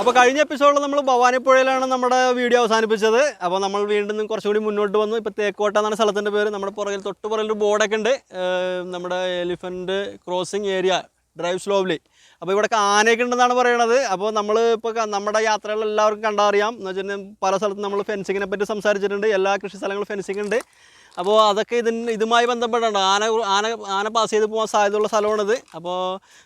അപ്പോൾ കഴിഞ്ഞ എപ്പിസോഡിൽ നമ്മൾ ഭവാനിപ്പുഴയിലാണ് നമ്മുടെ വീഡിയോ അവസാനിപ്പിച്ചത്. അപ്പോൾ നമ്മൾ വീണ്ടും കുറച്ചുകൂടി മുന്നോട്ട് വന്നു. ഇപ്പോൾ തേക്കോട്ട എന്നാണ് സ്ഥലത്തിന്റെ പേര്. നമ്മുടെ പുറകിൽ തൊട്ട് പുറകിൽ ബോർഡൊക്കെ ഉണ്ട്. നമ്മുടെ elephant crossing area drive slowly അപ്പോൾ ഇവിടെ ആനയൊക്കെ ഉണ്ടെന്നാണ് പറയണത്. അപ്പോൾ നമ്മൾ ഇപ്പോൾ നമ്മുടെ യാത്രകൾ എല്ലാവർക്കും കണ്ടറിയാം. എന്ന് വെച്ചിട്ടുണ്ടെങ്കിൽ പല സ്ഥലത്തും നമ്മൾ ഫെൻസിങ്ങിനെ പറ്റി സംസാരിച്ചിട്ടുണ്ട്. എല്ലാ കൃഷി സ്ഥലങ്ങളും ഫെൻസിങ് ഉണ്ട്. അപ്പോൾ അതൊക്കെ ഇതിന് ഇതുമായി ബന്ധപ്പെട്ടാണ്. ആന ആന ആന പാസ് ചെയ്ത് പോകാൻ സാധ്യതയുള്ള സ്ഥലമാണിത്. അപ്പോൾ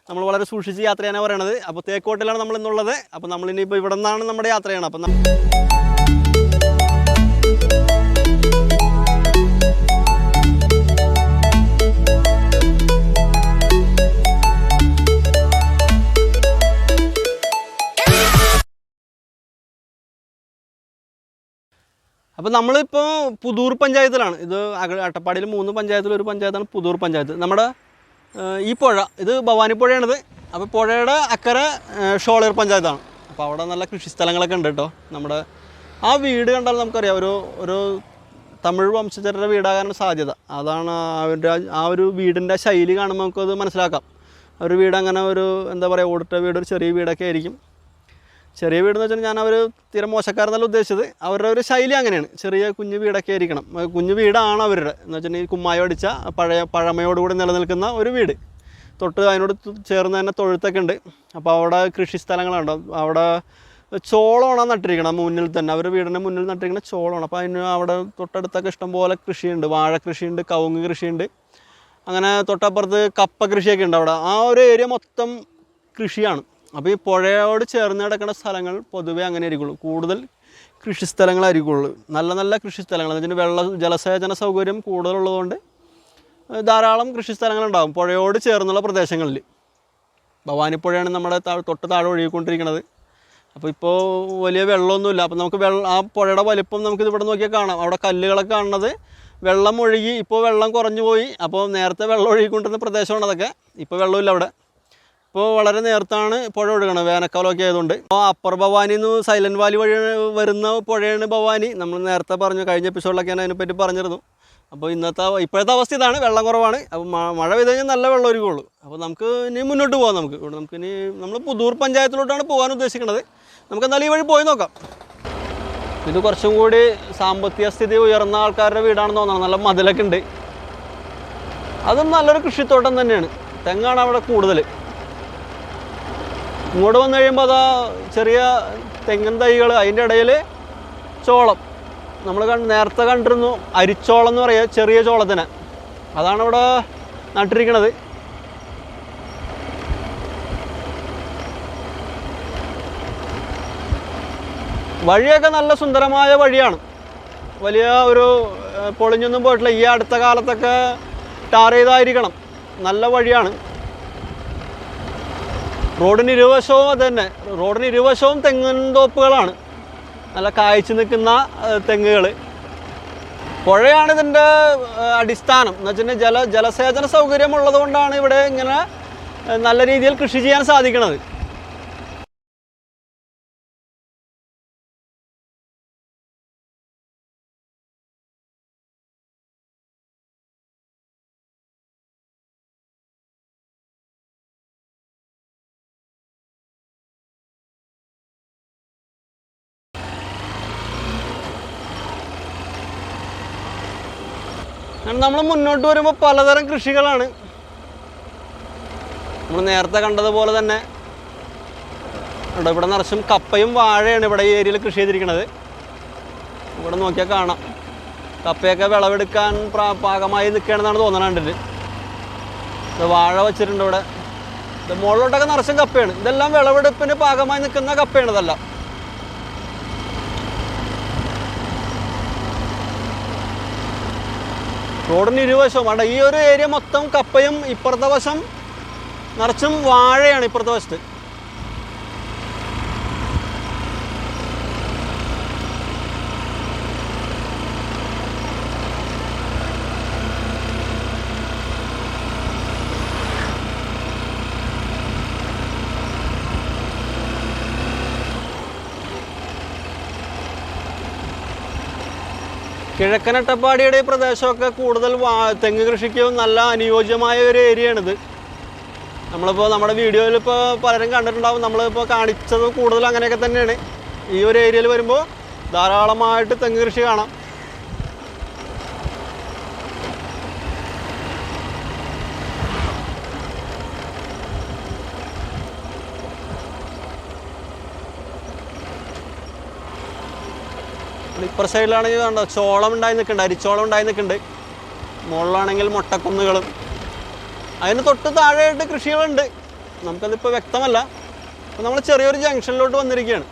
നമ്മൾ വളരെ സൂക്ഷിച്ച് യാത്ര ചെയ്യാനാണ് പറയണത്. അപ്പോൾ തേക്കോട്ടിലാണ് നമ്മൾ ഇന്നുള്ളത്. അപ്പോൾ നമ്മളിനിപ്പോൾ ഇവിടെ നിന്നാണ് നമ്മുടെ യാത്ര ചെയ്യണം അപ്പം അപ്പോൾ നമ്മളിപ്പോൾ പുതൂർ പഞ്ചായത്തിലാണ്. ഇത് അട്ടപ്പാടിയിൽ മൂന്ന് പഞ്ചായത്തിൽ ഒരു പഞ്ചായത്താണ് പുതൂർ പഞ്ചായത്ത്. നമ്മുടെ ഈ പുഴ ഇത് ഭവാനി പുഴയാണിത്. അപ്പോൾ പുഴയുടെ അക്കര ഷോളയർ പഞ്ചായത്താണ്. അപ്പോൾ അവിടെ നല്ല കൃഷി സ്ഥലങ്ങളൊക്കെ ഉണ്ട് കേട്ടോ നമ്മുടെ ആ വീട് കണ്ടാൽ നമുക്കറിയാം. ഒരു ഒരു തമിഴ് വംശജരുടെ വീടാകാൻ സാധ്യത. അതാണ് അവരുടെ ആ ഒരു വീടിന്റെ ശൈലി കാണുമ്പോൾ നമുക്കത് മനസ്സിലാക്കാം. ഒരു വീട് അങ്ങനെ ഒരു എന്താ പറയുക ഓടിട്ട വീട് ഒരു ചെറിയ വീടൊക്കെ ആയിരിക്കും. ചെറിയ വീടെന്ന് വെച്ചാൽ ഞാൻ അവർ തീരെ മോശക്കാരെന്നല്ല ഉദ്ദേശിച്ചത്. അവരുടെ ഒരു ശൈലി അങ്ങനെയാണ്. ചെറിയ കുഞ്ഞു വീടൊക്കെ ആയിരിക്കണം. കുഞ്ഞു വീടാണ് അവരുടെ. എന്ന് വെച്ചിട്ടുണ്ടെങ്കിൽ കുമ്മായം അടിച്ച പഴയ പഴമയോടുകൂടി നിലനിൽക്കുന്ന ഒരു വീട്. തൊട്ട് അതിനോട് ചേർന്ന് തന്നെ തൊഴുത്തൊക്കെ ഉണ്ട്. അപ്പോൾ അവിടെ കൃഷി സ്ഥലങ്ങളുണ്ട്. അവിടെ ചോളമാണ് നട്ടിരിക്കണം മുന്നിൽ തന്നെ. അവരുടെ വീടിന്റെ മുന്നിൽ നട്ടിരിക്കുന്ന ചോളമാണ്. അപ്പോൾ അതിന് അവിടെ തൊട്ടടുത്തൊക്കെ ഇഷ്ടംപോലെ കൃഷിയുണ്ട്. വാഴ കൃഷിയുണ്ട് കവുങ്ങ് കൃഷിയുണ്ട്. അങ്ങനെ തൊട്ടപ്പുറത്ത് കപ്പ കൃഷിയൊക്കെ ഉണ്ട് അവിടെ. ആ ഒരു ഏരിയ മൊത്തം കൃഷിയാണ്. അപ്പോൾ ഈ പുഴയോട് ചേർന്ന് കിടക്കുന്ന സ്ഥലങ്ങൾ പൊതുവേ അങ്ങനെ ആയിരിക്കുള്ളൂ. കൂടുതൽ കൃഷി സ്ഥലങ്ങളായിരിക്കുള്ളൂ നല്ല നല്ല കൃഷി സ്ഥലങ്ങൾ എന്ന് വെള്ള ജലസേചന സൗകര്യം കൂടുതലുള്ളതുകൊണ്ട് ധാരാളം കൃഷി സ്ഥലങ്ങളുണ്ടാകും പുഴയോട് ചേർന്നുള്ള പ്രദേശങ്ങളിൽ. ഭവാനിപ്പുഴയാണ് നമ്മുടെ താ തൊട്ട് താഴെ ഒഴുകിക്കൊണ്ടിരിക്കുന്നത്. അപ്പോൾ ഇപ്പോൾ വലിയ വെള്ളമൊന്നുമില്ല. അപ്പോൾ നമുക്ക് വെള്ളം ആ പുഴയുടെ വലിപ്പം നമുക്ക് ഇവിടെ നോക്കിയാൽ കാണാം. അവിടെ കല്ലുകളൊക്കെ കാണുന്നത് വെള്ളം ഒഴുകി ഇപ്പോൾ വെള്ളം കുറഞ്ഞു പോയി അപ്പോൾ നേരത്തെ വെള്ളം ഒഴുകിക്കൊണ്ടിരുന്ന പ്രദേശമാണ് അതൊക്കെ. ഇപ്പോൾ വെള്ളമില്ല അവിടെ. ഇപ്പോൾ വളരെ നേരത്താണ് പുഴ ഒഴുകണത്. വേനൽക്കാലമൊക്കെ ആയതുകൊണ്ട്. അപ്പോൾ അപ്പർ ഭവാനി എന്ന് സൈലന്റ് വാലി വഴി വരുന്ന പുഴയാണ് ഭവാനി. നമ്മൾ നേരത്തെ പറഞ്ഞു കഴിഞ്ഞ എപ്പിസോഡിലൊക്കെ ഞാൻ അതിനെപ്പറ്റി പറഞ്ഞിരുന്നു. അപ്പോൾ ഇന്നത്തെ ഇപ്പോഴത്തെ അവസ്ഥ ഇതാണ്. വെള്ളം കുറവാണ്. അപ്പോൾ മഴ പെയ്ത് കഴിഞ്ഞാൽ നല്ല വെള്ളം അപ്പോൾ നമുക്ക് ഇനി മുന്നോട്ട് പോകാം നമുക്ക്. ഇവിടെ നമുക്ക് ഇനി നമ്മൾ പുതൂർ പഞ്ചായത്തിലോട്ടാണ് പോകാൻ ഉദ്ദേശിക്കുന്നത് നമുക്ക് എന്തായാലും ഈ വഴി പോയി നോക്കാം. ഇത് കുറച്ചും കൂടി സാമ്പത്തിക സ്ഥിതി ഉയർന്ന ആൾക്കാരുടെ വീടാണെന്ന് തോന്നണം. നല്ല മതിലൊക്കെ ഉണ്ട്. അതും നല്ലൊരു കൃഷിത്തോട്ടം തന്നെയാണ്. തെങ്ങാണ് അവിടെ കൂടുതൽ ഇങ്ങോട്ട് വന്നു കഴിയുമ്പോൾ അതാ ചെറിയ തെങ്ങിൻ തൈകൾ അതിന്റെ ഇടയിൽ ചോളം. നമ്മൾ കണ്ട് നേരത്തെ കണ്ടിരുന്നു അരിച്ചോളം എന്ന് പറയുക ചെറിയ ചോളത്തിന്. അതാണ് ഇവിടെ നട്ടിരിക്കണത്. വഴിയൊക്കെ നല്ല സുന്ദരമായ വഴിയാണ്. വലിയ ഒരു പൊളിഞ്ഞൊന്നും പോയിട്ടില്ല. ഈ അടുത്ത കാലത്തൊക്കെ ടാർ ചെയ്തായിരിക്കണം. നല്ല വഴിയാണ്. റോഡിന് ഇരുവശവും അത് തന്നെ റോഡിന് ഇരുവശവും തെങ്ങിൻ തോപ്പുകളാണ്. നല്ല കായ്ച്ചു നിൽക്കുന്ന തെങ്ങുകൾ പുഴയാണ് ഇതിന്റെ അടിസ്ഥാനം. എന്ന് വെച്ചിട്ടുണ്ടെങ്കിൽ ജല ജലസേചന സൗകര്യം ഉള്ളതുകൊണ്ടാണ് ഇവിടെ ഇങ്ങനെ നല്ല രീതിയിൽ കൃഷി ചെയ്യാൻ സാധിക്കുന്നത് നമ്മൾ മുന്നോട്ട് വരുമ്പോൾ പലതരം കൃഷികളാണ്. നമ്മൾ നേരത്തെ കണ്ടതുപോലെ തന്നെ ഇവിടെ നിറച്ചും കപ്പയും വാഴയാണ് ഇവിടെ ഈ ഏരിയയിൽ കൃഷി ചെയ്തിരിക്കുന്നത്. ഇവിടെ നോക്കിയാൽ കാണാം. കപ്പയൊക്കെ വിളവെടുക്കാൻ പാകമായി നിൽക്കുകയാണെന്നാണ് തോന്നണുണ്ടിട്ട് ഇത് വാഴ വെച്ചിട്ടുണ്ട് ഇവിടെ. ഇത് മുകളിലോട്ടൊക്കെ നിറച്ചും കപ്പയാണ്. ഇതെല്ലാം വിളവെടുപ്പിന് പാകമായി നിൽക്കുന്ന കപ്പയാണ് ഇതെല്ലാം റോഡിന് ഇരുവശവും വേണ്ട ഈ ഒരു ഏരിയ മൊത്തം കപ്പയും ഇപ്പുറത്തെ വശം നിറച്ചും വാഴയാണ് ഇപ്പുറത്തെ വശത്ത്. കിഴക്കനട്ടപ്പാടിയുടെ പ്രദേശമൊക്കെ കൂടുതൽ തെങ്ങ് കൃഷിക്ക് നല്ല അനുയോജ്യമായ ഒരു ഏരിയയാണിത്. നമ്മളിപ്പോൾ നമ്മുടെ വീഡിയോയിൽ ഇപ്പോൾ പലരും കണ്ടിട്ടുണ്ടാവും. നമ്മളിപ്പോൾ കാണിച്ചത് കൂടുതൽ അങ്ങനെയൊക്കെ തന്നെയാണ്. ഈ ഒരു ഏരിയയിൽ വരുമ്പോൾ ധാരാളമായിട്ട് തെങ്ങ് കൃഷി കാണാം. ഇപ്പുറ സൈഡിലാണെങ്കിൽ കണ്ടോ ചോളം ഉണ്ടായി നിൽക്കുന്നുണ്ട് അരിച്ചോളം ഉണ്ടായി നിൽക്കുന്നുണ്ട്. മുകളിലാണെങ്കിൽ മുട്ടക്കുന്നുകളും. അതിന് തൊട്ട് താഴെയായിട്ട് കൃഷികളുണ്ട്. നമുക്കതിപ്പോൾ വ്യക്തമല്ല. അപ്പോൾ നമ്മൾ ചെറിയൊരു ജംഗ്ഷനിലോട്ട് വന്നിരിക്കുകയാണ്.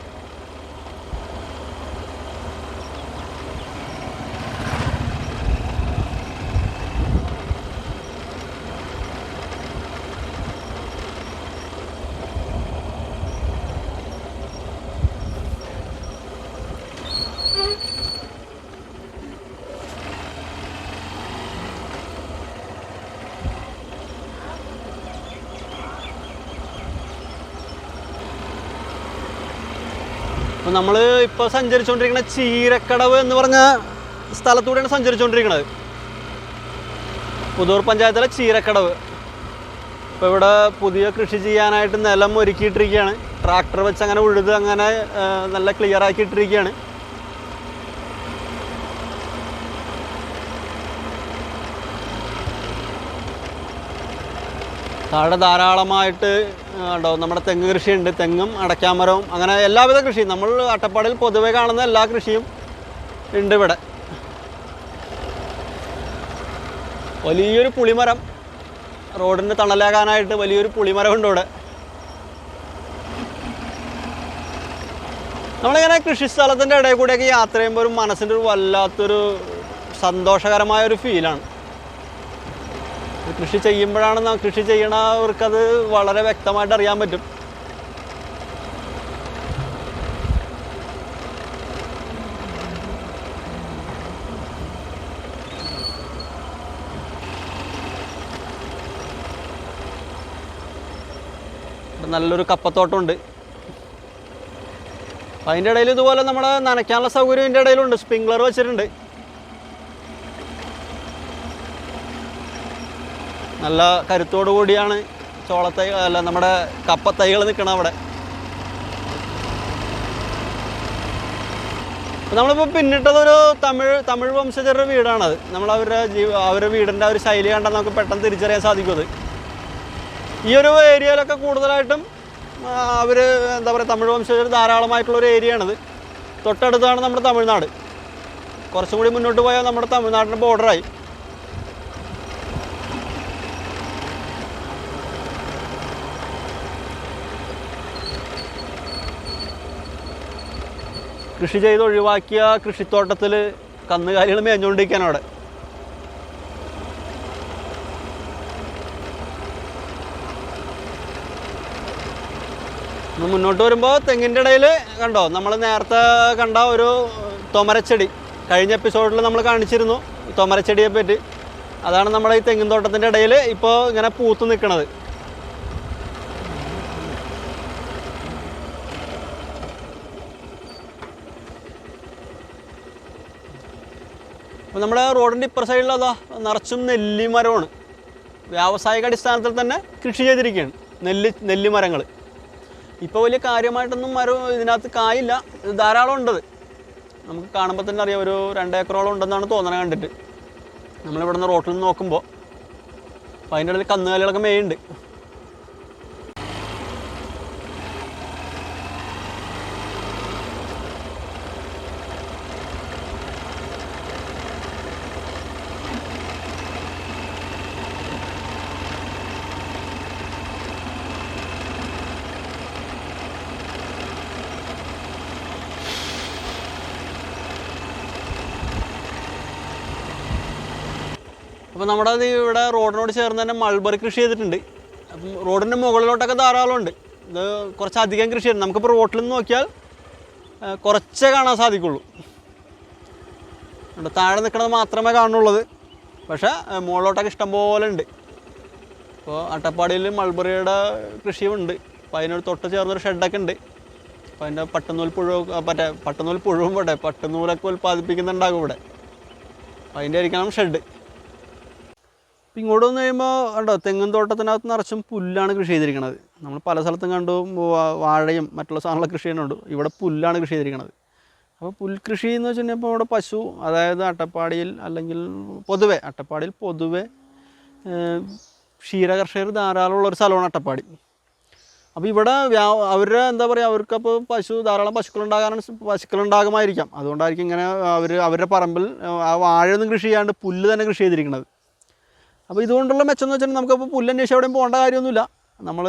അപ്പോൾ നമ്മൾ ഇപ്പോൾ സഞ്ചരിച്ചുകൊണ്ടിരിക്കുന്ന ചീരക്കടവ് എന്ന് പറഞ്ഞ സ്ഥലത്തൂടെയാണ് സഞ്ചരിച്ചുകൊണ്ടിരിക്കുന്നത് പുതൂർ പഞ്ചായത്തിലെ ചീരക്കടവ്. ഇപ്പോൾ ഇവിടെ പുതിയ കൃഷി ചെയ്യാനായിട്ട് നിലം ഒരുക്കിയിട്ടിരിക്കുകയാണ്. ട്രാക്ടർ വെച്ച് അങ്ങനെ ഉഴുത് അങ്ങനെ നല്ല ക്ലിയർ ആക്കിയിട്ടിരിക്കുകയാണ്. താഴെ ധാരാളമായിട്ട് ഉണ്ടാവും ഉണ്ടോ? നമ്മുടെ തെങ്ങ് കൃഷിയുണ്ട്. തെങ്ങും അടയ്ക്കാമരവും അങ്ങനെ എല്ലാവിധ കൃഷിയും. നമ്മൾ അട്ടപ്പാടിയിൽ പൊതുവെ കാണുന്ന എല്ലാ കൃഷിയും ഉണ്ട് ഇവിടെ. വലിയൊരു പുളിമരം. റോഡിന് തണലാകാനായിട്ട് വലിയൊരു പുളിമരം ഉണ്ട് ഇവിടെ. നമ്മളിങ്ങനെ കൃഷി സ്ഥലത്തിന്റെ ഇടയിൽ കൂടെയൊക്കെ യാത്ര ചെയ്യുമ്പോൾ ഒരു മനസ്സിന്റെ ഒരു വല്ലാത്തൊരു സന്തോഷകരമായ ഒരു ഫീലാണ് കൃഷി ചെയ്യുമ്പോഴാണ് കൃഷി ചെയ്യണവർക്കത് വളരെ വ്യക്തമായിട്ട് അറിയാൻ പറ്റും. നല്ലൊരു കപ്പത്തോട്ടമുണ്ട്. അതിന്റെ ഇടയിൽ ഇതുപോലെ നമ്മുടെ നനയ്ക്കാനുള്ള സൗകര്യം ഇതിന്റെ ഇടയിലുണ്ട്. സ്പ്രിംഗ്ലർ വെച്ചിട്ടുണ്ട്. നല്ല കരുത്തോടു കൂടിയാണ് ചോളത്തൈ അല്ല നമ്മുടെ കപ്പത്തൈകൾ നിൽക്കണം അവിടെ. നമ്മളിപ്പോൾ പിന്നിട്ടത് ഒരു തമിഴ് തമിഴ് വംശജരുടെ വീടാണത്. നമ്മൾ അവരുടെ ജീവ അവരുടെ വീടിന്റെ ഒരു ശൈലി കണ്ടാൽ നമുക്ക് പെട്ടെന്ന് തിരിച്ചറിയാൻ സാധിക്കും അത്. ഈ ഒരു ഏരിയയിലൊക്കെ കൂടുതലായിട്ടും അവർ എന്താ പറയുക തമിഴ് വംശജർ ധാരാളമായിട്ടുള്ള ഒരു ഏരിയയാണിത്. തൊട്ടടുത്താണ് നമ്മുടെ തമിഴ്നാട്. കുറച്ചും കൂടി മുന്നോട്ട് പോയാൽ നമ്മുടെ തമിഴ്നാടിന്റെ ബോർഡറായി കൃഷി ചെയ്ത് ഒഴിവാക്കിയ കൃഷിത്തോട്ടത്തിൽ കന്നുകാലികൾ മേഞ്ഞുകൊണ്ടിരിക്കാൻ അവിടെ. മുന്നോട്ട് വരുമ്പോൾ തെങ്ങിന്റെ ഇടയിൽ കണ്ടോ നമ്മൾ നേരത്തെ കണ്ട ഒരു തൊമരച്ചെടി. കഴിഞ്ഞ എപ്പിസോഡിൽ നമ്മൾ കാണിച്ചിരുന്നു തൊമരച്ചെടിയെ പറ്റി. അതാണ് നമ്മുടെ ഈ തെങ്ങിൻ തോട്ടത്തിന്റെ ഇടയിൽ ഇപ്പോൾ ഇങ്ങനെ പൂത്ത് നിൽക്കുന്നത് അപ്പോൾ നമ്മുടെ റോഡിന്റെ ഇപ്പുറ സൈഡിലുള്ള അതാ നിറച്ചും നെല്ലിമരമാണ്. വ്യാവസായിക അടിസ്ഥാനത്തിൽ തന്നെ കൃഷി ചെയ്തിരിക്കുകയാണ്. നെല്ല് നെല്ലിമരങ്ങൾ ഇപ്പോൾ വലിയ കാര്യമായിട്ടൊന്നും മരം ഇതിനകത്ത് കായില്ല. ഇത് ധാരാളം ഉണ്ടത്. നമുക്ക് കാണുമ്പോൾ തന്നെ അറിയാം ഒരു രണ്ടേക്കറോളം ഉണ്ടെന്നാണ് തോന്നണത് കണ്ടിട്ട്. നമ്മളിവിടെ നിന്ന് റോട്ടിൽ നിന്ന് നോക്കുമ്പോൾ അപ്പോൾ അതിന്റെ ഇടയിൽ കന്നുകാലികളൊക്കെ മേയുണ്ട് അപ്പോൾ നമ്മുടെ അത് ഇവിടെ റോഡിനോട് ചേർന്ന് തന്നെ മൾബറി കൃഷി ചെയ്തിട്ടുണ്ട്. അപ്പം റോഡിന്റെ മുകളിലോട്ടൊക്കെ ധാരാളം ഉണ്ട് ഇത് കുറച്ചധികം കൃഷി നമുക്കിപ്പോൾ റോട്ടിൽ നിന്ന് നോക്കിയാൽ കുറച്ചേ കാണാൻ സാധിക്കുള്ളൂ. ഇവിടെ താഴെ നിൽക്കുന്നത് മാത്രമേ കാണുള്ളൂ പക്ഷേ മുകളിലോട്ടൊക്കെ ഇഷ്ടംപോലെ ഉണ്ട്. അപ്പോൾ അട്ടപ്പാടിയിൽ മൾബറിയുടെ കൃഷിയുണ്ട് അപ്പോൾ അതിനോട് തൊട്ട് ചേർന്നൊരു ഷെഡൊക്കെ ഉണ്ട്. അപ്പോൾ അതിന്റെ പട്ടുനൂൽ പുഴു മറ്റേ പട്ടുനൂൽ പുഴുവും പോട്ടെ പട്ടുനൂലൊക്കെ ഉൽപ്പാദിപ്പിക്കുന്നുണ്ടാകും ഇവിടെ. അപ്പോൾ അതിന്റെ ആയിരിക്കണം ഷെഡ്. ഇപ്പം ഇങ്ങോട്ട് വന്നു കഴിയുമ്പോൾ ഉണ്ടോ തെങ്ങും തോട്ടത്തിനകത്ത് നിറച്ചും പുല്ലാണ് കൃഷി ചെയ്തിരിക്കുന്നത് നമ്മൾ പല സ്ഥലത്തും കണ്ടു വാഴയും മറ്റുള്ള സാധനങ്ങളൊക്കെ കൃഷി ചെയ്യുന്നുണ്ട്. ഇവിടെ പുല്ലാണ് കൃഷി ചെയ്തിരിക്കുന്നത് അപ്പോൾ പുൽകൃഷി എന്ന് വെച്ചിട്ടുണ്ടെങ്കിൽ ഇവിടെ പശു അതായത് അട്ടപ്പാടിയിൽ അല്ലെങ്കിൽ പൊതുവെ അട്ടപ്പാടിയിൽ പൊതുവെ ഏഹ്, ക്ഷീര കർഷകർ ധാരാളമുള്ള ഒരു സ്ഥലമാണ് അട്ടപ്പാടി. അപ്പോൾ ഇവിടെ അവരുടെ എന്താ പറയുക അവർക്കപ്പോൾ പശു ധാരാളം പശുക്കളുണ്ടാകാനാണ് സ് പശുക്കളുണ്ടാകുമായിരിക്കാം. അതുകൊണ്ടായിരിക്കും ഇങ്ങനെ അവർ അവരുടെ പറമ്പിൽ ആ വാഴയൊന്നും കൃഷി ചെയ്യാണ്ട് പുല്ല് തന്നെ കൃഷി ചെയ്തിരിക്കുന്നത് അപ്പോൾ ഇതുകൊണ്ടുള്ള മെച്ചം എന്ന് വെച്ചാൽ നമുക്കപ്പോൾ പുല്ലന്വേഷം എവിടെയും പോകേണ്ട കാര്യമൊന്നുമില്ല. നമ്മൾ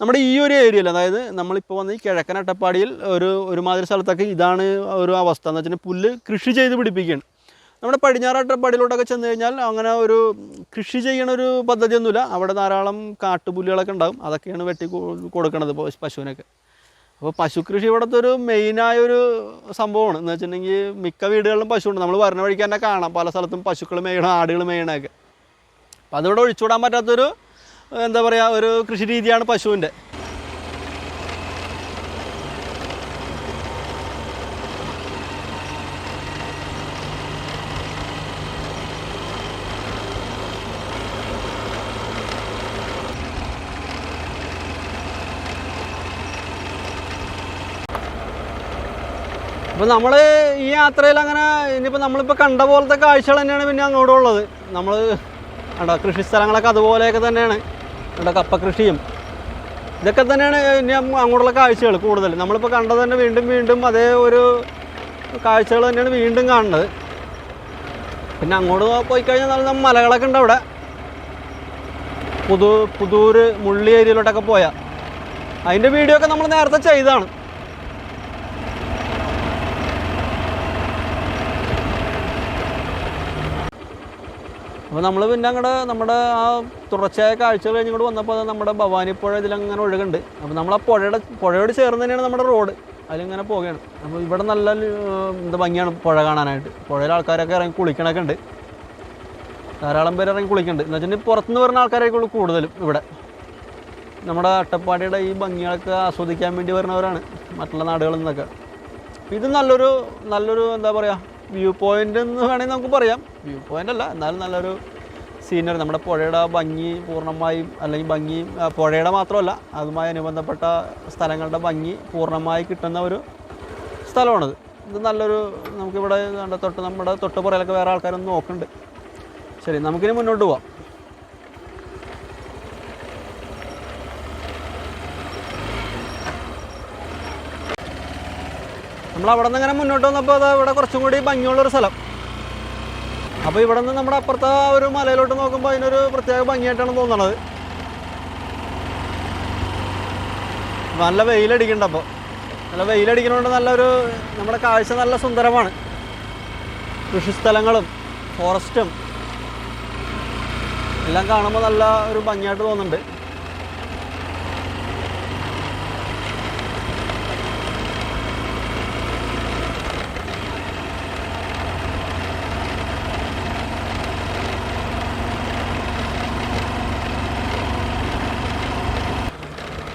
നമ്മുടെ ഈ ഒരു ഏരിയയിൽ അതായത് നമ്മളിപ്പോൾ വന്ന് ഈ കിഴക്കൻ അട്ടപ്പാടിയിൽ ഒരു ഒരുമാതിരി സ്ഥലത്തൊക്കെ ഇതാണ് ഒരു അവസ്ഥ. എന്ന് വെച്ചാൽ പുല്ല് കൃഷി ചെയ്ത് പിടിപ്പിക്കുകയാണ്. നമ്മുടെ പടിഞ്ഞാറ് അട്ടപ്പാടിയിലോട്ടൊക്കെ ചെന്ന് കഴിഞ്ഞാൽ അങ്ങനെ ഒരു കൃഷി ചെയ്യണ ഒരു പദ്ധതിയൊന്നുമില്ല. അവിടെ ധാരാളം കാട്ടുപുല്ലുകളൊക്കെ ഉണ്ടാകും. അതൊക്കെയാണ് വെട്ടി കൊടുക്കണത് പശുവിനൊക്കെ. അപ്പോൾ പശു കൃഷി ഇവിടുത്തെ ഒരു മെയിനായ ഒരു സംഭവമാണ്. എന്ന് വെച്ചിട്ടുണ്ടെങ്കിൽ മിക്ക വീടുകളിലും പശുവുണ്ട് നമ്മൾ വരണ വഴിക്ക് തന്നെ കാണാം. പല സ്ഥലത്തും പശുക്കൾ മേയണം ആടുകൾ മേയണമൊക്കെ അപ്പോൾ അതിവിടെ ഒഴിച്ചുവിടാൻ പറ്റാത്തൊരു എന്താ പറയുക ഒരു കൃഷി രീതിയാണ് പശുവിന്റെ. അപ്പോൾ നമ്മൾ ഈ യാത്രയിൽ അങ്ങനെ ഇനിയിപ്പോൾ നമ്മളിപ്പോൾ കണ്ട പോലത്തെ കാഴ്ചകൾ തന്നെയാണ് പിന്നെ അങ്ങോട്ടുള്ളത്. നമ്മൾ കണ്ടോ കൃഷി സ്ഥലങ്ങളൊക്കെ അതുപോലെയൊക്കെ തന്നെയാണ്. അവിടെ കപ്പ കൃഷിയും. ഇതൊക്കെ തന്നെയാണ് ഇനി അങ്ങോട്ടുള്ള കാഴ്ചകൾ കൂടുതൽ. നമ്മളിപ്പോൾ കണ്ടത് തന്നെ വീണ്ടും വീണ്ടും അതേ ഒരു കാഴ്ചകൾ തന്നെയാണ് വീണ്ടും കാണുന്നത്. പിന്നെ അങ്ങോട്ട് പോയി കഴിഞ്ഞാൽ നല്ല മലകളൊക്കെ ഉണ്ട് അവിടെ. പുതു പുതൂര് മുള്ളി ഏരിയയിലോട്ടൊക്കെ പോയാൽ അതിന്റെ വീഡിയോ ഒക്കെ നമ്മൾ നേരത്തെ ചെയ്തതാണ്. അപ്പോൾ നമ്മൾ പിന്നെ അങ്ങോട്ട് നമ്മുടെ ആ തുടർച്ചയായ കാഴ്ചകൾ കഴിഞ്ഞിങ്ങോട്ട് വന്നപ്പോൾ അത് നമ്മുടെ പുഴ ഇതിലങ്ങനെ ഒഴുകുണ്ട്. അപ്പോൾ നമ്മൾ ആ പുഴയുടെ പുഴയോട് ചേർന്ന് തന്നെയാണ് നമ്മുടെ റോഡ്. അതിലിങ്ങനെ പോവുകയാണ്. അപ്പോൾ ഇവിടെ നല്ല എന്താ ഭംഗിയാണ് പുഴ കാണാനായിട്ട്. പുഴയിൽ ആൾക്കാരൊക്കെ ഇറങ്ങി കുളിക്കണൊക്കെ ഉണ്ട് ധാരാളം പേര് ഇറങ്ങി കുളിക്കുന്നുണ്ട് എന്ന് വെച്ചിട്ടുണ്ടെങ്കിൽ പുറത്തുനിന്ന് വരുന്ന ആൾക്കാരായിരിക്കും കൂടുതലും ഇവിടെ. നമ്മുടെ അട്ടപ്പാടിയുടെ ഈ ഭംഗികളൊക്കെ ആസ്വദിക്കാൻ വേണ്ടി വരുന്നവരാണ് മറ്റുള്ള നാടുകളിൽ നിന്നൊക്കെ. ഇത് നല്ലൊരു നല്ലൊരു എന്താ പറയുക വ്യൂ പോയിന്റ് എന്ന് വേണമെങ്കിൽ നമുക്ക് പറയാം. വ്യൂ പോയിന്റ് അല്ല എന്നാലും നല്ലൊരു സീനറി നമ്മുടെ പുഴയുടെ ഭംഗി പൂർണമായും അല്ലെങ്കിൽ ഭംഗി പുഴയുടെ മാത്രമല്ല അതുമായി അനുബന്ധപ്പെട്ട സ്ഥലങ്ങളുടെ ഭംഗി പൂർണമായി കിട്ടുന്ന ഒരു സ്ഥലമാണിത്. ഇത് നല്ലൊരു നമുക്കിവിടെ തൊട്ട് നമ്മുടെ തൊട്ട് പുറയിലൊക്കെ വേറെ ആൾക്കാരൊന്നും നോക്കുന്നുണ്ട്. ശരി നമുക്കിനി മുന്നോട്ട് പോവാം. നമ്മൾ അവിടെ നിന്ന് ഇങ്ങനെ മുന്നോട്ട് വന്നപ്പോൾ അത് ഇവിടെ കുറച്ചും കൂടി ഭംഗിയുള്ളൊരു സ്ഥലം. അപ്പോൾ ഇവിടെ നിന്ന് നമ്മുടെ അപ്പുറത്തെ ആ ഒരു മലയിലോട്ട് നോക്കുമ്പോൾ അതിനൊരു പ്രത്യേക ഭംഗിയായിട്ടാണ് തോന്നണത്. നല്ല വെയിലടിക്കുന്നുണ്ട് അപ്പോൾ നല്ല വെയിലടിക്കുന്നതുകൊണ്ട് നല്ലൊരു നമ്മുടെ കാഴ്ച നല്ല സുന്ദരമാണ്. കൃഷിസ്ഥലങ്ങളും ഫോറസ്റ്റും എല്ലാം കാണുമ്പോൾ നല്ല ഒരു ഭംഗിയായിട്ട് തോന്നുന്നുണ്ട്.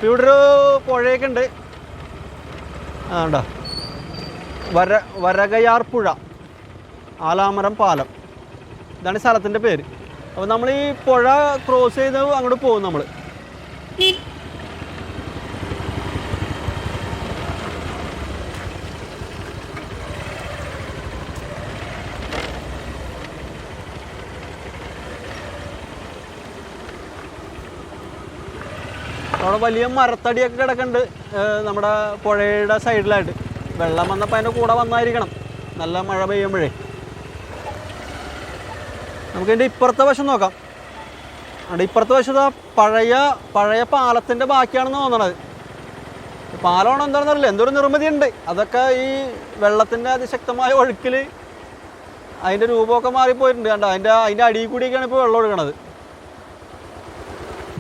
ഇപ്പം ഇവിടെ ഒരു പുഴയൊക്കെ ഉണ്ട്. ആ ഉണ്ടോ വര വരകയാർ പുഴ. ആലാമരം പാലം. ഇതാണ് സ്ഥലത്തിന്റെ പേര്. അപ്പോൾ നമ്മൾ ഈ പുഴ ക്രോസ് ചെയ്ത് അങ്ങോട്ട് പോകും നമ്മൾ അവിടെ വലിയ മരത്തടിയൊക്കെ കിടക്കുന്നുണ്ട്. നമ്മുടെ പുഴയുടെ സൈഡിലായിട്ട്. വെള്ളം വന്നപ്പോൾ അതിന്റെ കൂടെ വന്നായിരിക്കണം. നല്ല മഴ പെയ്യുമ്പോഴേ. നമുക്ക് ഇതിന്റെ ഇപ്പുറത്തെ വശം നോക്കാം. അവിടെ ഇപ്പുറത്തെ വശത്ത് പഴയ പഴയ പാലത്തിന്റെ ബാക്കിയാണെന്ന് തോന്നണത്. പാലമാണോ എന്താണെന്ന് അറിയില്ല. എന്തൊരു നിർമ്മിതി ഉണ്ട്. അതൊക്കെ ഈ വെള്ളത്തിന്റെ അതിശക്തമായ ഒഴുക്കിൽ അതിന്റെ രൂപമൊക്കെ മാറിപ്പോയിട്ടുണ്ട്. കണ്ടോ? അതിന്റെ അതിന്റെ അടിയിൽ കൂടിയൊക്കെയാണ് ഇപ്പോൾ വെള്ളം ഒഴുകണത്.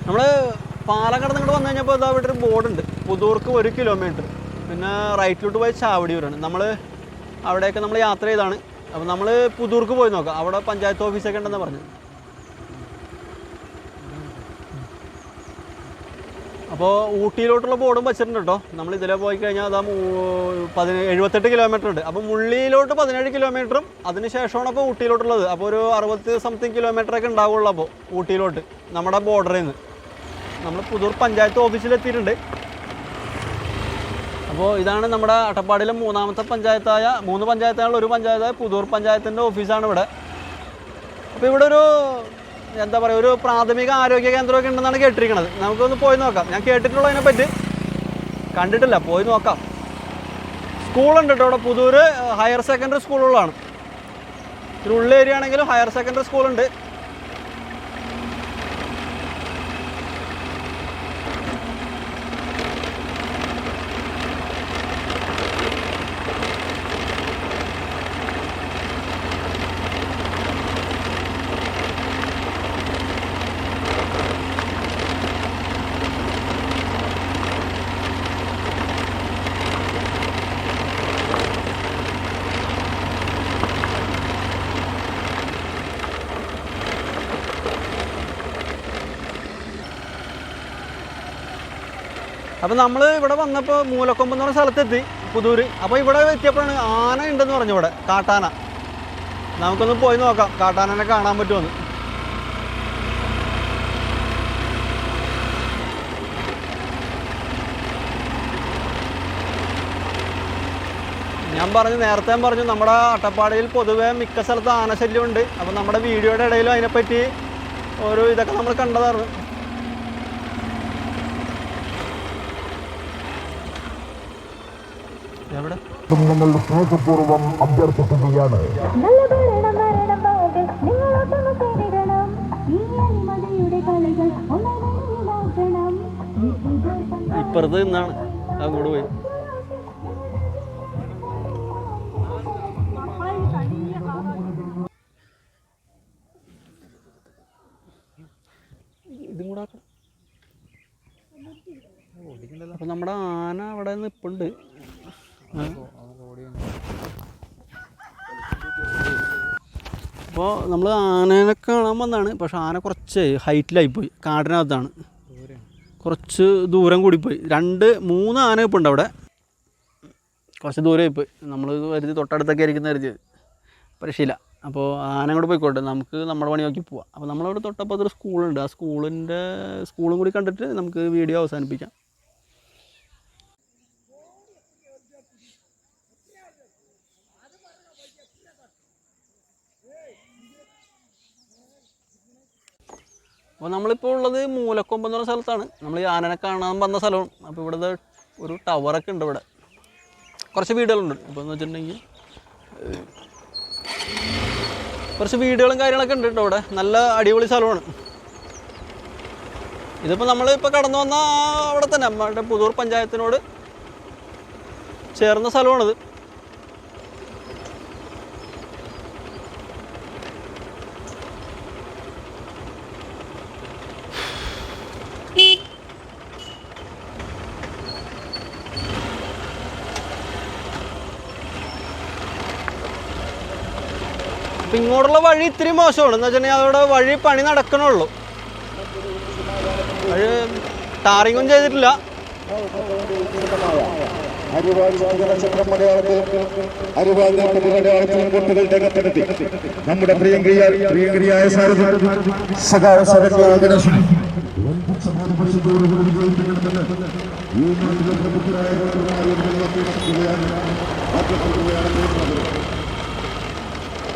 നമ്മൾ പാലം കടന്ന് ഇങ്ങോട്ട് വന്നു കഴിഞ്ഞപ്പോൾ ഇതാ ഇവിടെ ഒരു ബോർഡുണ്ട്. പുതൂർക്ക് ഒരു കിലോമീറ്റർ പിന്നെ റൈറ്റിലോട്ട് പോയി ചാവടിയൂരാണ് നമ്മൾ അവിടെയൊക്കെ നമ്മൾ യാത്ര ചെയ്താണ്. അപ്പോൾ നമ്മൾ പുതൂർക്ക് പോയി നോക്കാം. അവിടെ പഞ്ചായത്ത് ഓഫീസൊക്കെ ഉണ്ടെന്ന് പറഞ്ഞു അപ്പോൾ ഊട്ടിയിലോട്ടുള്ള ബോർഡും വെച്ചിട്ടുണ്ട് കേട്ടോ. നമ്മൾ ഇതിലെ പോയി കഴിഞ്ഞാൽ അതാ പതിന എഴുപത്തെട്ട് കിലോമീറ്റർ ഉണ്ട്. അപ്പോൾ മുള്ളിയിലോട്ട് പതിനേഴ് കിലോമീറ്ററും അതിന് ശേഷമാണ് അപ്പോൾ ഊട്ടിയിലോട്ടുള്ളത്. അപ്പോൾ ഒരു അറുപത് സംതിങ് കിലോമീറ്ററൊക്കെ ഉണ്ടാവുള്ളൂ അപ്പോൾ ഊട്ടിയിലോട്ട്. നമ്മുടെ ബോർഡറിൽ നിന്ന് നമ്മൾ പുതൂർ പഞ്ചായത്ത് ഓഫീസിലെത്തിയിട്ടുണ്ട്. അപ്പോൾ ഇതാണ് നമ്മുടെ അട്ടപ്പാടിയിലെ മൂന്നാമത്തെ പഞ്ചായത്തായ മൂന്ന് പഞ്ചായത്തുകളിൽ ഒരു പഞ്ചായത്തായ പുതൂർ പഞ്ചായത്തിന്റെ ഓഫീസാണ് ഇവിടെ. അപ്പോൾ ഇവിടെ ഒരു എന്താ പറയുക ഒരു പ്രാഥമിക ആരോഗ്യ കേന്ദ്രമൊക്കെ ഉണ്ടെന്നാണ് കേട്ടിരിക്കുന്നത് നമുക്കൊന്ന് പോയി നോക്കാം. ഞാൻ കേട്ടിട്ടുള്ളൂ അതിനെപ്പറ്റി കണ്ടിട്ടില്ല. പോയി നോക്കാം. സ്കൂളുണ്ട് കേട്ടോ. ഇവിടെ പുതൂർ ഹയർ സെക്കൻഡറി സ്കൂളുകളാണ്. ഒരു ഉള്ള ഏരിയ ആണെങ്കിലും ഹയർ സെക്കൻഡറി സ്കൂളുണ്ട്. അപ്പോൾ നമ്മൾ ഇവിടെ വന്നപ്പോൾ മൂലക്കൊമ്പ് എന്ന് പറഞ്ഞ സ്ഥലത്തെത്തി പുതൂര്. അപ്പോൾ ഇവിടെ എത്തിയപ്പോഴാണ് ആന ഉണ്ടെന്ന് പറഞ്ഞു ഇവിടെ കാട്ടാന. നമുക്കൊന്ന് പോയി നോക്കാം കാട്ടാനനെ കാണാൻ പറ്റുമെന്ന്. ഞാൻ പറഞ്ഞു നേരത്തെ പറഞ്ഞു നമ്മുടെ അട്ടപ്പാടിയിൽ പൊതുവേ മിക്ക സ്ഥലത്ത് ആനശല്യമുണ്ട്. അപ്പോൾ നമ്മുടെ വീഡിയോയുടെ ഇടയിലും അതിനെപ്പറ്റി ഓരോ ഇതൊക്കെ നമ്മൾ കണ്ടതാണ് എവിടെ ഞങ്ങൾ സ്നേഹപൂർവം അഭ്യർത്ഥിക്കുകയാണ് നല്ല ഭരണം വരണം ഭാഗ്യം നിങ്ങളൊട്ടൊന്ന് ചെയ്തിടണം ഈ അനിമതയുടെ സ്നേഹപൂർവം അഭ്യർത്ഥിക്കുകയാണ്. ഇപ്പുറത്ത് നിന്നാണ് അങ്ങോട്ട് പോയി. ഇതും കൂടെ ആക്കണം. അപ്പൊ നമ്മുടെ ആന അവിടെ നിപ്പുണ്ട്. അപ്പോൾ നമ്മൾ ആനേനെ കാണാൻ വന്നതാണ് പക്ഷെ ആന കുറച്ച് ഹൈറ്റിലായിപ്പോയി കാടിനകത്താണ്. കുറച്ച് ദൂരം കൂടിപ്പോയി രണ്ട് മൂന്ന് ആന ഇപ്പോൾ ഉണ്ട് അവിടെ. കുറച്ച് ദൂരം ആയിപ്പോയി നമ്മൾ കരുതി തൊട്ടടുത്തൊക്കെ ആയിരിക്കുന്ന കരുതിയത് പരിശീല. അപ്പോൾ ആന കൂടെ പോയിക്കോട്ടെ. നമുക്ക് നമ്മുടെ പണി നോക്കി പോവാം. അപ്പോൾ നമ്മളവിടെ തൊട്ടപ്പുറത്തൊരു സ്കൂളുണ്ട്. ആ സ്കൂളിന്റെ സ്കൂളും കൂടി കണ്ടിട്ട് നമുക്ക് വീഡിയോ അവസാനിപ്പിക്കാം. അപ്പോൾ നമ്മളിപ്പോൾ ഉള്ളത് മൂലക്കൊമ്പ് എന്ന് പറഞ്ഞ സ്ഥലത്താണ്. നമ്മൾ ഈ ആനനെ കാണാൻ വന്ന സ്ഥലമാണ്. അപ്പോൾ ഇവിടുത്തെ ഒരു ടവറൊക്കെ ഉണ്ട് ഇവിടെ. കുറച്ച് വീടുകളുണ്ട്. അപ്പോൾ എന്ന് വെച്ചിട്ടുണ്ടെങ്കിൽ കുറച്ച് വീടുകളും കാര്യങ്ങളൊക്കെ ഉണ്ട് കേട്ടോ ഇവിടെ. നല്ല അടിപൊളി സ്ഥലമാണ്. ഇതിപ്പോൾ നമ്മളിപ്പോൾ കടന്നു വന്ന അവിടെ തന്നെ നമ്മുടെ പുതൂർ പഞ്ചായത്തിനോട് ചേർന്ന സ്ഥലമാണിത്. അപ്പം ഇങ്ങോട്ടുള്ള വഴി ഇത്തിരി മോശമാണ്. എന്ന് വെച്ചിട്ടുണ്ടെങ്കിൽ അതോടെ വഴി പണി നടക്കണുള്ളൂ. വഴി ടാറിങ്ങും ചെയ്തിട്ടില്ല. നമ്മുടെ പ്രിയങ്കരിയ പ്രിയങ്കരിയായ ഈ നാട്ടിലെ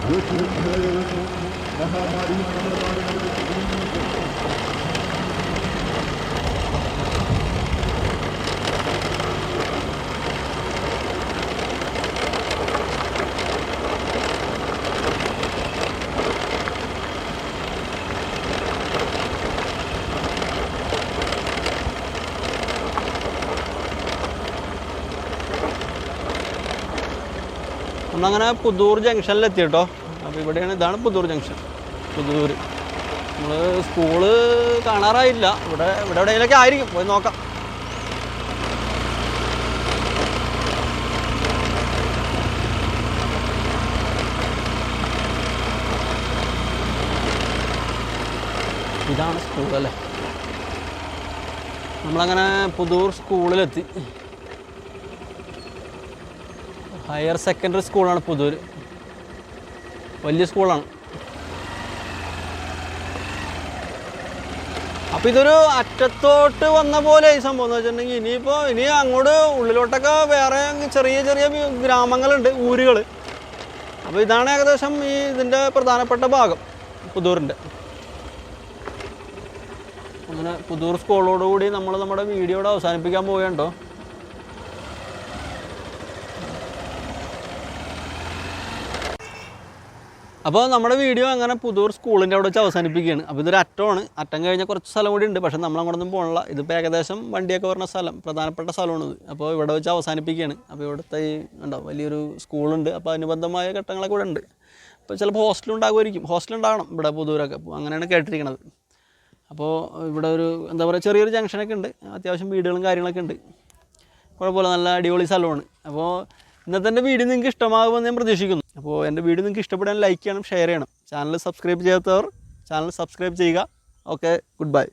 जो महामारी നമ്മളങ്ങനെ പുതൂർ ജംഗ്ഷനിലെത്തി കേട്ടോ അപ്പോൾ ഇവിടെയാണ് ഇതാണ് പുതൂർ ജംഗ്ഷൻ. പുതൂർ നമ്മൾ സ്കൂൾ കാണാറായില്ല. ഇവിടെ ഇവിടെ എവിടെയെങ്കിലൊക്കെ ആയിരിക്കും. പോയി നോക്കാം. ഇതാണ് സ്കൂൾ അല്ലേ? നമ്മളങ്ങനെ പുതൂർ സ്കൂളിലെത്തി ഹയർ സെക്കൻഡറി സ്കൂളാണ് പുതൂർ വലിയ സ്കൂളാണ്. അപ്പോൾ ഇതൊരു അറ്റത്തോട്ട് വന്ന പോലെ ഈ സംഭവം എന്ന് വെച്ചിട്ടുണ്ടെങ്കിൽ ഇനിയിപ്പോൾ ഇനി അങ്ങോട്ട് ഉള്ളിലോട്ടൊക്കെ വേറെ ചെറിയ ചെറിയ ഗ്രാമങ്ങളുണ്ട് ഊരുകൾ അപ്പോൾ ഇതാണ് ഏകദേശം ഈ ഇതിന്റെ പ്രധാനപ്പെട്ട ഭാഗം പുതൂറിന്റെ അങ്ങനെ പുതൂർ സ്കൂളോടുകൂടി നമ്മൾ നമ്മുടെ വീഡിയോയുടെ അവസാനിപ്പിക്കാൻ പോവുകയുണ്ടോ അപ്പോൾ നമ്മുടെ വീഡിയോ അങ്ങനെ പുതൂർ സ്കൂളിന്റെ അവിടെ വെച്ച് അവസാനിപ്പിക്കുകയാണ്. അപ്പോൾ ഇതൊരു അറ്റമാണ്. അറ്റം കഴിഞ്ഞാൽ കുറച്ച് സ്ഥലം കൂടി ഉണ്ട്. പക്ഷേ നമ്മളങ്ങോട്ടൊന്നും പോകണില്ല ഇതിപ്പോൾ ഏകദേശം വണ്ടിയൊക്കെ വരുന്ന സ്ഥലം പ്രധാനപ്പെട്ട സ്ഥലമാണിത്. അപ്പോൾ ഇവിടെ വെച്ച് അവസാനിപ്പിക്കുകയാണ്. അപ്പോൾ ഇവിടുത്തെ ഈ ഉണ്ടോ വലിയൊരു സ്കൂളുണ്ട് അപ്പോൾ അനുബന്ധമായ ഘട്ടങ്ങളൊക്കെ ഇവിടെ ഉണ്ട്. അപ്പോൾ ചിലപ്പോൾ ഹോസ്റ്റൽ ഉണ്ടാകുമായിരിക്കും. ഹോസ്റ്റൽ ഉണ്ടാകണം ഇവിടെ പുതൂരൊക്കെ. അങ്ങനെയാണ് കേട്ടിരിക്കുന്നത് അപ്പോൾ ഇവിടെ ഒരു എന്താ പറയുക ചെറിയൊരു ജംഗ്ഷനൊക്കെ ഉണ്ട്. അത്യാവശ്യം വീടുകളും കാര്യങ്ങളൊക്കെ ഉണ്ട്. കുഴപ്പമില്ല. നല്ല അടിപൊളി സ്ഥലമാണ്. അപ്പോൾ ഇന്നത്തെ എന്റെ വീഡിയോ നിങ്ങൾക്ക് ഇഷ്ടമാകുമെന്ന് ഞാൻ പ്രതീക്ഷിക്കുന്നു. അപ്പോൾ എന്റെ വീഡിയോ നിങ്ങൾക്ക് ഇഷ്ടപ്പെടാൻ ലൈക്ക് ചെയ്യണം ഷെയർ ചെയ്യണം. ചാനൽ സബ്സ്ക്രൈബ് ചെയ്യാത്തവർ ചാനൽ സബ്സ്ക്രൈബ് ചെയ്യുക. Okay good bye